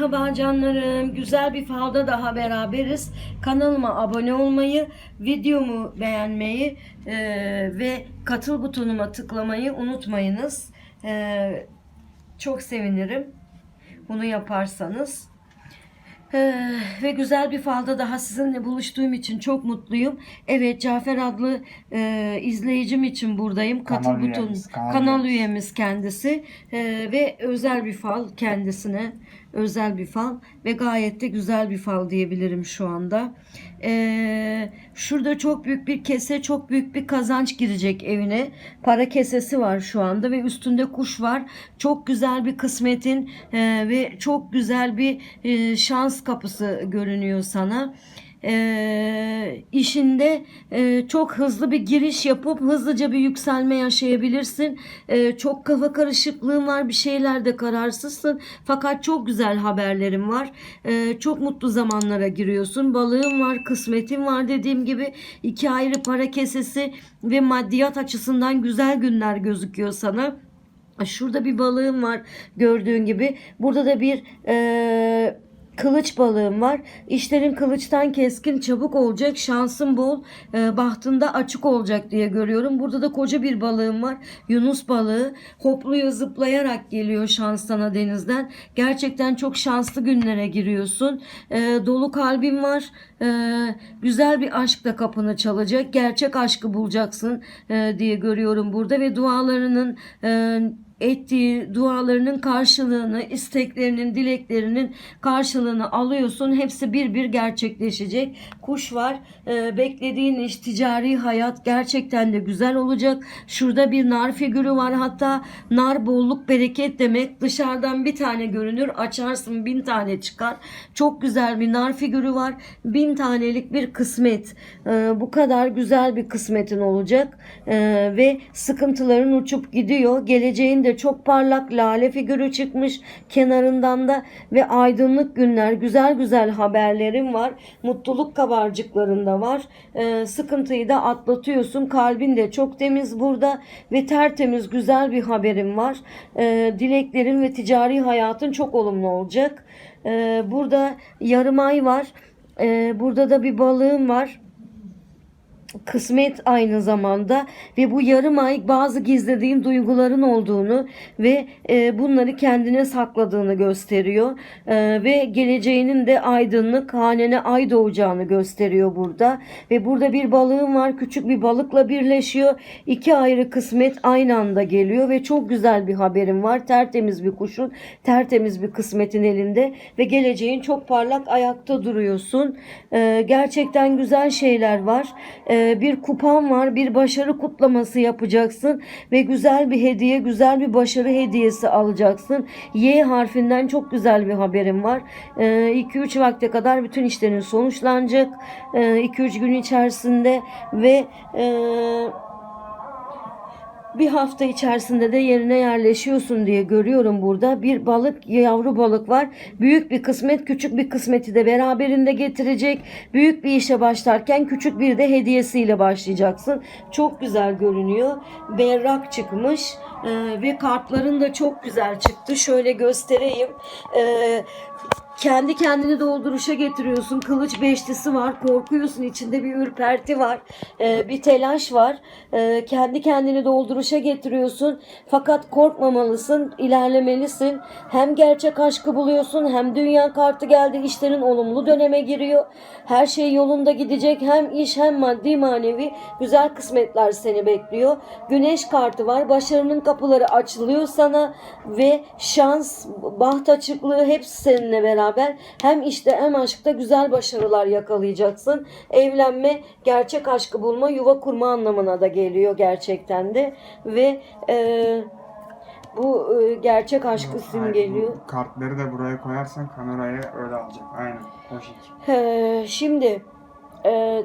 Merhaba canlarım. Güzel bir falda daha beraberiz. Kanalıma abone olmayı, videomu beğenmeyi e, ve katıl butonuma tıklamayı unutmayınız. E, çok sevinirim. Bunu yaparsanız. Ee, ve güzel bir falda daha sizinle buluştuğum için çok mutluyum. Evet Cafer adlı e, izleyicim için buradayım. Katıl Kanal butonu üyemiz, kanal kanal üyemiz. kendisi Ee, ve özel bir fal kendisine özel bir fal ve gayet de güzel bir fal diyebilirim şu anda. Ee, şurada çok büyük bir kese, çok büyük bir kazanç girecek evine. Para kesesi var şu anda ve üstünde kuş var. Çok güzel bir kısmetin e, ve çok güzel bir e, şans kapısı görünüyor sana e, işinde e, çok hızlı bir giriş yapıp hızlıca bir yükselme yaşayabilirsin. E, çok kafa karışıklığın var, bir şeylerde kararsızsın. Fakat çok güzel haberlerim var. E, çok mutlu zamanlara giriyorsun. Balığın var, kısmetin var dediğim gibi. iki ayrı para kesesi ve maddiyat açısından güzel günler gözüküyor sana. Şurada bir balığım var gördüğün gibi. Burada da bir eee, kılıç balığım var. İşlerin kılıçtan keskin çabuk olacak. Şansın bol. eee, bahtında açık olacak diye görüyorum. Burada da koca bir balığım var. Yunus balığı. Hopluyor zıplayarak geliyor şans sana denizden. Gerçekten çok şanslı günlere giriyorsun. Eee, dolu kalbin var. Eee, güzel bir aşk da kapını çalacak. Gerçek aşkı bulacaksın eee, diye görüyorum burada ve dualarının eee, ettiği dualarının karşılığını, isteklerinin, dileklerinin karşılığını alıyorsun. Hepsi bir bir gerçekleşecek. Kuş var. Ee, beklediğin iş, ticari hayat gerçekten de güzel olacak. Şurada bir nar figürü var. Hatta nar bolluk bereket demek. Dışarıdan bir tane görünür. Açarsın bin tane çıkar. Çok güzel bir nar figürü var. Bin tanelik bir kısmet. Ee, bu kadar güzel bir kısmetin olacak. Ee, ve sıkıntıların uçup gidiyor. Geleceğin de çok parlak lale figürü çıkmış kenarından da ve aydınlık günler, güzel güzel haberlerim var. Mutluluk kabarcıklarında var. Ee, sıkıntıyı da atlatıyorsun. Kalbin de çok temiz burada ve tertemiz güzel bir haberim var. Ee, dileklerin ve ticari hayatın çok olumlu olacak. Ee, burada yarım ay var. Ee, burada da bir balığım var kısmet aynı zamanda ve bu yarım ay bazı gizlediğin duyguların olduğunu ve e, bunları kendine sakladığını gösteriyor. E, ve geleceğinin de aydınlık hanene ay doğacağını gösteriyor burada. Ve burada bir balığın var küçük bir balıkla birleşiyor. İki ayrı kısmet aynı anda geliyor ve çok güzel bir haberim var. Tertemiz bir kuşun tertemiz bir kısmetin elinde ve geleceğin çok parlak ayakta duruyorsun. E, gerçekten güzel şeyler var. E, bir kupan var bir başarı kutlaması yapacaksın ve güzel bir hediye güzel bir başarı hediyesi alacaksın. Y harfinden çok güzel bir haberim var. 2-3 vakte kadar bütün işlerin sonuçlanacak. 2-3 gün içerisinde ve e, bir hafta içerisinde de yerine yerleşiyorsun diye görüyorum burada. Bir balık, yavru balık var. Büyük bir kısmet, küçük bir kısmeti de beraberinde getirecek. Büyük bir işe başlarken küçük bir de hediyesiyle başlayacaksın. Çok güzel görünüyor. Berrak çıkmış. Ee, ve kartların da çok güzel çıktı. Şöyle göstereyim. Ee, kendi kendini dolduruşa getiriyorsun. Kılıç beşlisi var. Korkuyorsun. içinde bir ürperti var. Ee, bir telaş var. Ee, kendi kendini dolduruşa getiriyorsun. Fakat korkmamalısın. ilerlemelisin. Hem gerçek aşkı buluyorsun. Hem dünya kartı geldi. işlerin olumlu döneme giriyor. Her şey yolunda gidecek. Hem iş hem maddi manevi güzel kısmetler seni bekliyor. Güneş kartı var. Başarının kapıları açılıyor sana ve şans, baht açıklığı hepsi seninle beraber. Hem işte hem aşkta güzel başarılar yakalayacaksın. Evlenme, gerçek aşkı bulma, yuva kurma anlamına da geliyor gerçekten de ve e, bu e, gerçek aşkı simgeliyor. Bu Kartları da buraya koyarsan kameraya öyle alacak. Aynen. O şekil. Ee, şimdi e,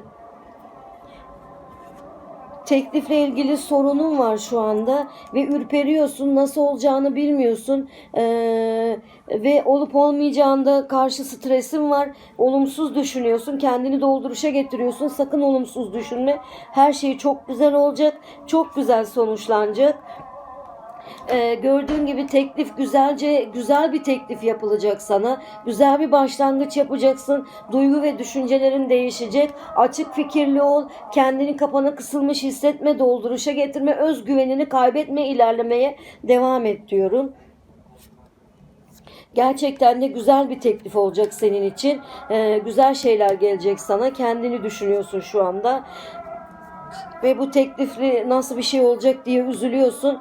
teklifle ilgili sorunun var şu anda ve ürperiyorsun nasıl olacağını bilmiyorsun Ee, ve olup olmayacağında karşı stresin var. Olumsuz düşünüyorsun kendini dolduruşa getiriyorsun. Sakın olumsuz düşünme. Her şey çok güzel olacak çok güzel sonuçlanacak Ee, gördüğün gibi teklif güzelce güzel bir teklif yapılacak sana. Güzel bir başlangıç yapacaksın. Duygu ve düşüncelerin değişecek. Açık fikirli ol. Kendini kapana kısılmış hissetme, dolduruşa getirme, özgüvenini kaybetme, ilerlemeye devam et diyorum. Gerçekten de güzel bir teklif olacak senin için. Ee, güzel şeyler gelecek sana. Kendini düşünüyorsun şu anda. Ve bu teklifli nasıl bir şey olacak diye üzülüyorsun.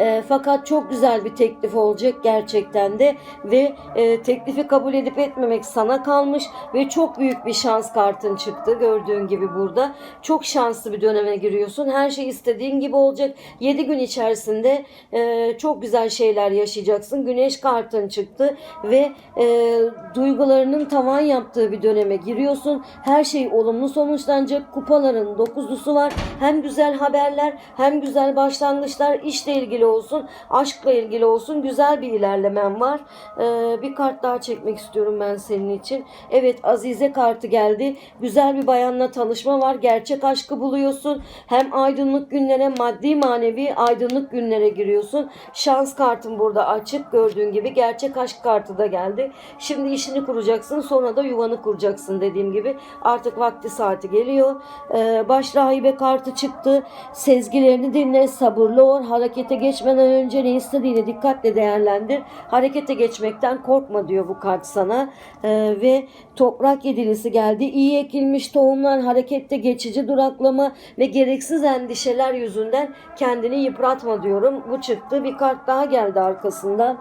E, fakat çok güzel bir teklif olacak gerçekten de ve e, teklifi kabul edip etmemek sana kalmış ve çok büyük bir şans kartın çıktı gördüğün gibi burada. Çok şanslı bir döneme giriyorsun. Her şey istediğin gibi olacak. 7 gün içerisinde e, çok güzel şeyler yaşayacaksın. Güneş kartın çıktı ve e, duygularının tavan yaptığı bir döneme giriyorsun. Her şey olumlu sonuçlanacak. Kupaların dokuzlusu var. Hem güzel haberler hem güzel başlangıçlar işle ilgili olsun, aşkla ilgili olsun güzel bir ilerlemen var. Ee, bir kart daha çekmek istiyorum ben senin için. Evet Azize kartı geldi. Güzel bir bayanla tanışma var. Gerçek aşkı buluyorsun. Hem aydınlık günlere, maddi manevi aydınlık günlere giriyorsun. Şans kartın burada açık. Gördüğün gibi gerçek aşk kartı da geldi. Şimdi işini kuracaksın. Sonra da yuvanı kuracaksın dediğim gibi. Artık vakti saati geliyor. Ee, baş rahibe kartı çıktı. Sezgilerini dinle, sabırlı ol. Harekete geçmeden önce ne istediğini dikkatle değerlendir. Harekete geçmekten korkma diyor bu kart sana. Ee, ve toprak yedilisi geldi. İyi ekilmiş tohumlar harekette geçici duraklama ve gereksiz endişeler yüzünden kendini yıpratma diyorum. Bu çıktı. Bir kart daha geldi arkasından.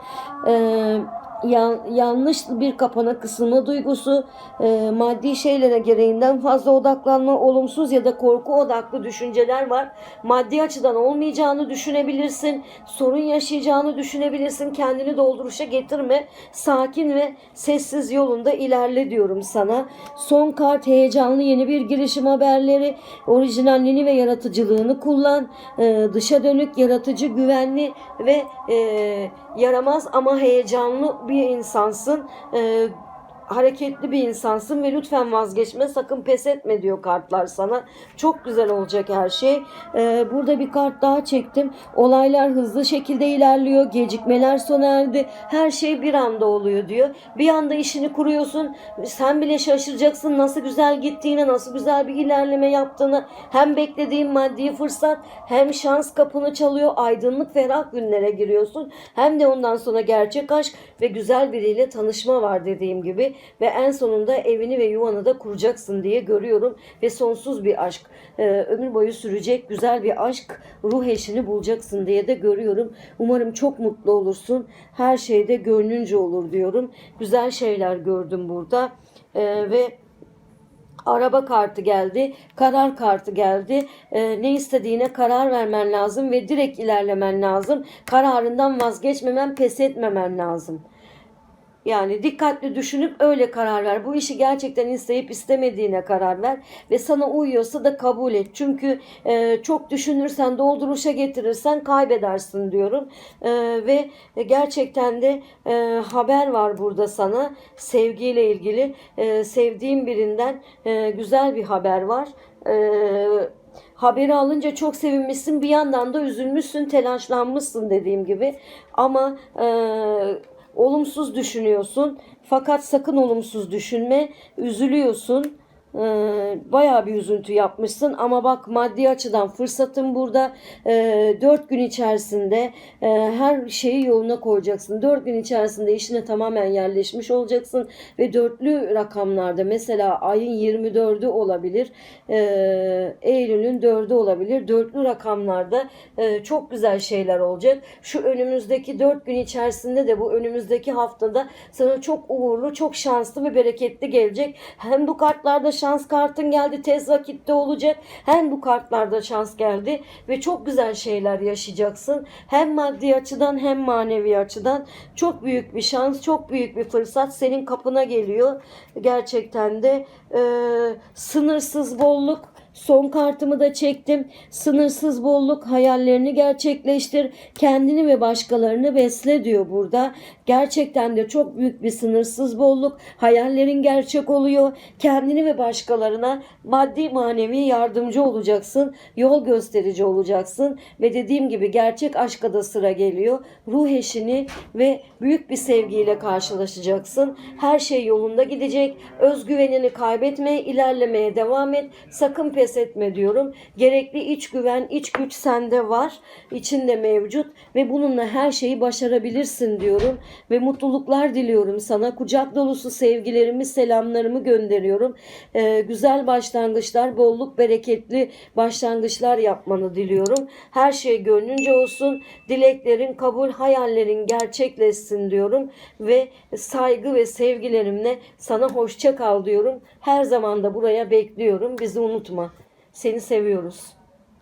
Ee, yan- yanlış bir kapana kısılma duygusu, e, maddi şeylere gereğinden fazla odaklanma, olumsuz ya da korku odaklı düşünceler var. Maddi açıdan olmayacağını düşünebilirsin, sorun yaşayacağını düşünebilirsin. Kendini dolduruşa getirme. Sakin ve sessiz yolunda ilerle diyorum sana. Son kart heyecanlı yeni bir girişim haberleri, orijinalliğini ve yaratıcılığını kullan. E, dışa dönük, yaratıcı, güvenli ve e, yaramaz ama heyecanlı bir insansın. E, hareketli bir insansın ve lütfen vazgeçme sakın pes etme diyor kartlar sana. Çok güzel olacak her şey. Ee, burada bir kart daha çektim. Olaylar hızlı şekilde ilerliyor. Gecikmeler sona erdi. Her şey bir anda oluyor diyor. Bir anda işini kuruyorsun. Sen bile şaşıracaksın nasıl güzel gittiğine, nasıl güzel bir ilerleme yaptığını. Hem beklediğin maddi fırsat hem şans kapını çalıyor. Aydınlık ferah günlere giriyorsun. Hem de ondan sonra gerçek aşk ve güzel biriyle tanışma var dediğim gibi ve en sonunda evini ve yuvanı da kuracaksın diye görüyorum ve sonsuz bir aşk e, ömür boyu sürecek güzel bir aşk ruh eşini bulacaksın diye de görüyorum. Umarım çok mutlu olursun. Her şeyde gönlünce olur diyorum. Güzel şeyler gördüm burada E, ve Araba kartı geldi, karar kartı geldi. Ee, ne istediğine karar vermen lazım ve direkt ilerlemen lazım. Kararından vazgeçmemen, pes etmemen lazım. Yani dikkatli düşünüp öyle karar ver. Bu işi gerçekten isteyip istemediğine karar ver ve sana uyuyorsa da kabul et. Çünkü e, çok düşünürsen, dolduruşa getirirsen kaybedersin diyorum. E, ve gerçekten de e, haber var burada sana sevgiyle ilgili. E, sevdiğim birinden e, güzel bir haber var. E, haberi alınca çok sevinmişsin bir yandan da üzülmüşsün telaşlanmışsın dediğim gibi ama e, olumsuz düşünüyorsun. Fakat sakın olumsuz düşünme üzülüyorsun ee, bayağı bir üzüntü yapmışsın ama bak maddi açıdan fırsatın burada. Ee, dört gün içerisinde e, her şeyi yoluna koyacaksın. Dört gün içerisinde işine tamamen yerleşmiş olacaksın ve dörtlü rakamlarda mesela ayın 24'ü olabilir Ee, Eylül'ün 4'ü olabilir. Dörtlü rakamlarda e, çok güzel şeyler olacak. Şu önümüzdeki dört gün içerisinde de bu önümüzdeki haftada sana çok uğurlu çok şanslı ve bereketli gelecek. Hem bu kartlarda şans kartın geldi tez vakitte olacak. Hem bu kartlarda şans geldi ve çok güzel şeyler yaşayacaksın. Hem maddi açıdan hem manevi açıdan çok büyük bir şans, çok büyük bir fırsat senin kapına geliyor. Gerçekten de e, sınırsız bolluk, Son kartımı da çektim. Sınırsız bolluk hayallerini gerçekleştir. Kendini ve başkalarını besle diyor burada. Gerçekten de çok büyük bir sınırsız bolluk. Hayallerin gerçek oluyor. Kendini ve başkalarına maddi manevi yardımcı olacaksın. Yol gösterici olacaksın. Ve dediğim gibi gerçek aşka da sıra geliyor. Ruh eşini ve büyük bir sevgiyle karşılaşacaksın. Her şey yolunda gidecek. Özgüvenini kaybetme, ilerlemeye devam et. Sakın pes etme diyorum. Gerekli iç güven, iç güç sende var. içinde mevcut ve bununla her şeyi başarabilirsin diyorum. Ve mutluluklar diliyorum sana. Kucak dolusu sevgilerimi, selamlarımı gönderiyorum. Ee, güzel başlangıçlar, bolluk, bereketli başlangıçlar yapmanı diliyorum. Her şey gönlünce olsun. Dileklerin kabul, hayallerin gerçekleşsin diyorum. Ve saygı ve sevgilerimle sana hoşça kal diyorum. Her zaman da buraya bekliyorum. Bizi unutma. Seni seviyoruz.